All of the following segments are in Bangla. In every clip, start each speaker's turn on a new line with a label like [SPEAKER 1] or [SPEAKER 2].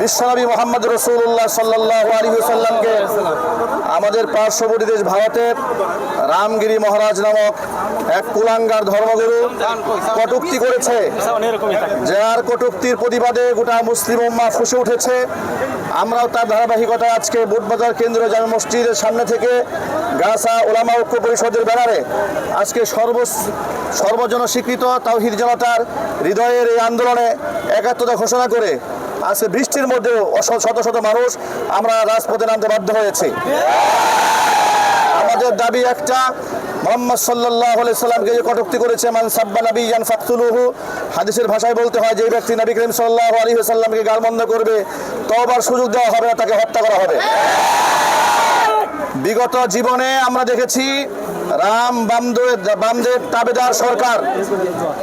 [SPEAKER 1] বিশ্বনবী মোহাম্মদ রসুল্লাহ সাল্লাহ আলী সাল্লামকে আমাদের পার্শ্ববর্তী দেশ ভারতের রামগিরি মহারাজ নামক এক কুলাঙ্গার ধর্মগুরু কটুক্তি করেছে, যার কটুক্তির প্রতিবাদে গোটা মুসলিম উম্মা ফুসে উঠেছে। আমরাও তার ধারাবাহিকতায় আজকে বুটবাজার কেন্দ্রীয় জামে মসজিদের সামনে থেকে গাছা ওলামা ঐক্য পরিষদের ব্যানারে আজকে সর্ব সর্বজন স্বীকৃত তাওহিদ জনতার হৃদয়ের এই আন্দোলনে একাত্মতা ঘোষণা করে আজকে বৃষ্টির মধ্যেও শত শত মানুষ আমরা রাজপথে নামতে বাধ্য হয়েছি। আমাদের দাবি একটা, মোহাম্মদ সাল্লাহ সাল্লামকে যে কটুক্তি করেছে, মান সাব্বা নবী ইয়ান ফাকতুলুহু, হাদিসের ভাষায় বলতে হয়, যে ব্যক্তি নবী করিম সাল্লাহ আলী সাল্লামকে গালমন্দ করবে তবার সুযোগ দেওয়া হবে না, তাকে হত্যা করা হবে। বিগত জীবনে আমরা দেখেছি রাম বামদের বামদের তাবেদার সরকার।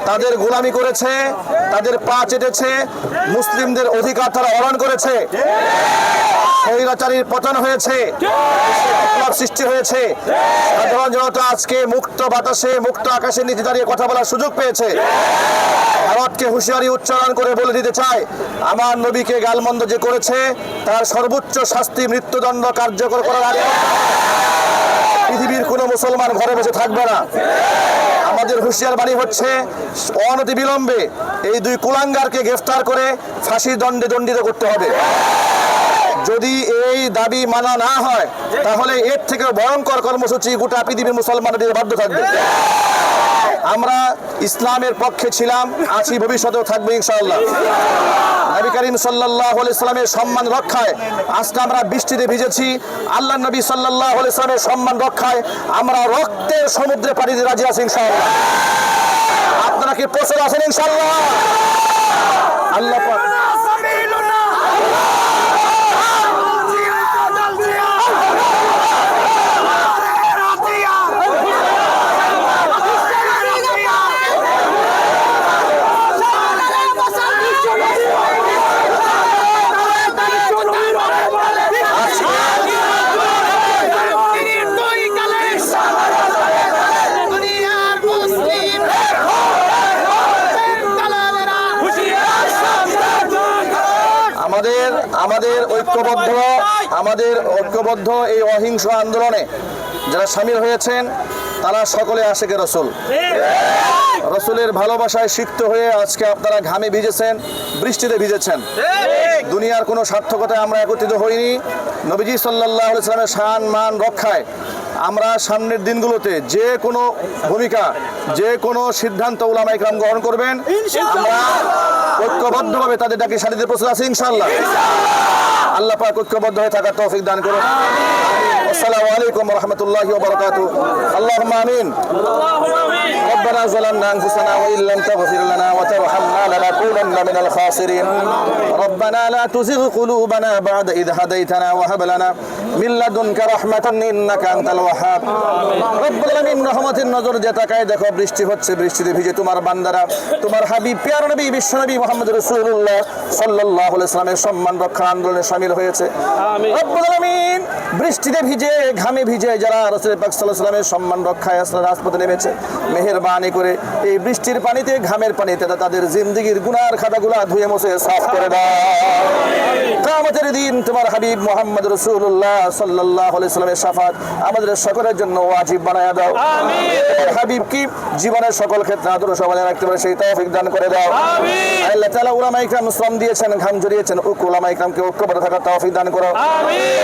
[SPEAKER 1] তাদের গোলামি করেছে, তাদের পা চেটেছে, মুসলিমদের অধিকার তারা হরণ করেছে। স্বৈরাচারীর পতন হয়েছে, বিপ্লব সৃষ্টি হয়েছে। সাধারণ জনতা আজকে মুক্ত বাতাসে, মুক্ত আকাশের নিচে দাঁড়িয়ে কথা বলার সুযোগ পেয়েছে। ভারতকে হুঁশিয়ারি উচ্চারণ করে বলে দিতে চায়, আমার নবীকে গালমন্দ যে করেছে, তার সর্বোচ্চ শাস্তি মৃত্যুদণ্ড কার্যকর করার আগে পৃথিবীর কোনো মুসলমান ঘরে বসে থাকবে না। আমাদের হুঁশিয়ার বাণী হচ্ছে, অনতি বিলম্বে এই দুই কুলাঙ্গারকে গ্রেফতার করে ফাঁসির দণ্ডে দণ্ডিত করতে হবে। যদি এই দাবি মানা না হয়, তাহলে এর থেকে ভয়ঙ্কর কর্মসূচি গোটা পৃথিবীর মুসলমানদের বাধ্য থাকবে। আমরা ইসলামের পক্ষে ছিলাম, আছি ভবিষ্যতেও থাকবে ইনশাআল্লাহ। নবী করিম সাল্লাহ ইসলামের সম্মান রক্ষায় আজকে আমরা বৃষ্টিতে ভিজেছি। আল্লাহ নবী সাল্লাহ ইসলামের সম্মান রক্ষায় আমরা রক্তের সমুদ্রে পাড়ি দিতে রাজি আছি ইনশাআল্লাহ। আপনারা কি প্রচুর আছেন ইনশাআল্লাহ? আল্লাহ পাক আমাদের ঐক্যবদ্ধ আমাদের ঐক্যবদ্ধ এই অহিংস আন্দোলনে যারা সামিল হয়েছেন তারা সকলে আশেকে রসুল। রসুলের ভালোবাসায় সিক্ত হয়ে আজকে আপনারা ঘামে ভিজেছেন বৃষ্টিতে ভিজেছেন। দুনিয়ার কোনো সার্থকতায় আমরা একত্রিত হইনি। নবীজি সাল্লাহ ইসলামের শান মান রক্ষায় আমরা সামনের দিনগুলোতে যে কোনো ভূমিকা যে কোনো সিদ্ধান্ত ওলামা ইকরাম গ্রহণ করবেন আমরা ঐক্যবদ্ধভাবে তাদের ডাকে সারিতে প্রস্তুত আছি ইনশাল্লাহ আল্লাহ পাক ঐক্যবদ্ধ হয়ে থাকার তৌফিক দান করুন। السلام عليكم ورحمة الله وبركاته. اللهم آمين. ربنا ظلمنا أنفسنا وإن لم تغفر لنا وترحمنا لنكونن من الخاسرين. ربنا لا تزغ قلوبنا بعد إذ هديتنا وهب لنا من لدنك رحمة إنك أنت الوهاب. নজর তাকায় দেখো বৃষ্টি হচ্ছে বৃষ্টিতে ভিজে। তোমার বান্দারা তোমার নবী বিশ্ব নবী মোহাম্মদ রসুল্লাহ সাল্লাহ ইসলামের সম্মান রক্ষা আন্দোলনে সামিল হয়েছে। বৃষ্টিতে ভিজে ঘামে ভিজে যারা রসুল পাক সম্মান রক্ষায় আসলে রাজপথে নেমেছে করে এই বৃষ্টির পানিতে ঘামের পানিতে তাদের জিন্দগির গুনার খাতাগুলা ধুয়ে মুছে সাফ করে দাও। কামতের দিন তোমার হাবিব মোহাম্মদ রসুল্লাহ সাল্লাহ সাল্লামের সাফাত আমাদের সকলের জন্য ওয়াজিব বানায় দাও তোমার হাবিব কি জীবনের সকল ক্ষেত্রে আদর সমাধান রাখতে পারে সেই তৌফিক দান করে দাও আল্লাহ তাআলা উলামা ইকরাম শ্রম দিয়েছেন ঘাম জড়িয়েছেন উক উলামা ইকরামকে ঐক্যবদ্ধ থাকার তৌফিক দান করো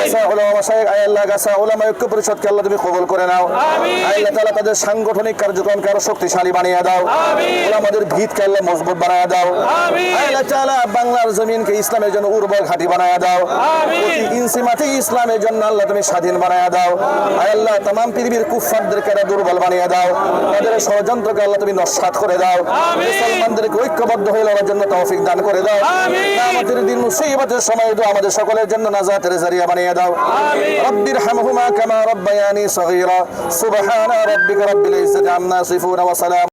[SPEAKER 1] গাছা উলামা মাশায়েখ আয় আল্লাহ গাছা উলামা ঐক্য পরিষদকে আল্লাহ তুমি কবুল করে নাও আল্লাহ তাআলা তাদের সাংগঠনিক কার্যক্রমকে আরো শক্তিশালী বানিয়ে দাও উলামাদের ভিতকে আল্লাহ মজবুত বানায় দাও আল্লাহ তাআলা বাংলার জমিনকে ইসলামের জন্য উর্বর ঘাঁটি বানায় দাও প্রতি ইঞ্চি মাটি ইসলামের জন্য আল্লাহ তুমি স্বাধীন বানায় দাও আয় আল্লাহ तमाम পৃথিবীর কুফফারদেরকে এরা দুর্বল বানিয়ে দাও তাদের ষড়যন্ত্রকে আল্লাহ তুমি নস্বাত করে দাও। মুসলমানদেরকে ঐক্যবদ্ধ হয়ে লড়ার জন্য তৌফিক দান করে দাও। আমাদের দিন মুসিবতের সময় তো আমাদের সকলের জন্য নাজাতের জারিয়া বানিয়ে দাও। রব্বির হামহুমা কামা রব্বায়ানি সগীরা। সুবহানা রাব্বিকা রব্বিল ইজ্জাতি আম্মা ইয়াসিফুন ওয়া সালাম।